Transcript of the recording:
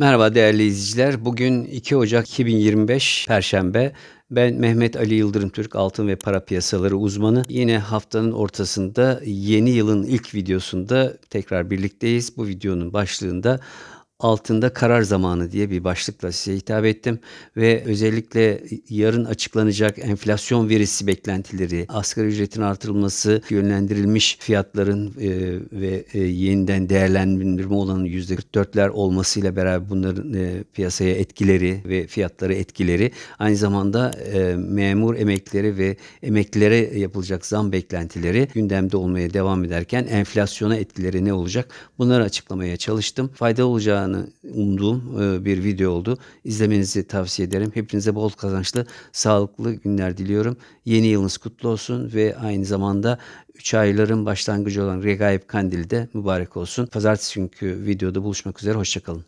Merhaba değerli izleyiciler. Bugün 2 Ocak 2025 Perşembe. Ben Mehmet Ali Yıldırım Türk altın ve para piyasaları uzmanı. Yine haftanın ortasında yeni yılın ilk videosunda tekrar birlikteyiz. Bu videonun başlığında altında karar zamanı diye bir başlıkla size hitap ettim ve özellikle yarın açıklanacak enflasyon verisi beklentileri, asgari ücretin artırılması, yönlendirilmiş fiyatların e, ve e, yeniden değerlendirme olanı %44'ler olmasıyla beraber bunların e, piyasaya etkileri ve fiyatları etkileri aynı zamanda e, memur emeklileri ve emeklilere yapılacak zam beklentileri gündemde olmaya devam ederken enflasyona etkileri ne olacak? Bunları açıklamaya çalıştım. Faydalı olacağını umduğum e, bir video oldu. İzlemenizi tavsiye ederim. Hepinize bol kazançlı, sağlıklı günler diliyorum. Yeni yılınız kutlu olsun ve aynı zamanda 3 ayların başlangıcı olan Regaib Kandili de mübarek olsun. Pazartesi günkü videoda buluşmak üzere. Hoşçakalın.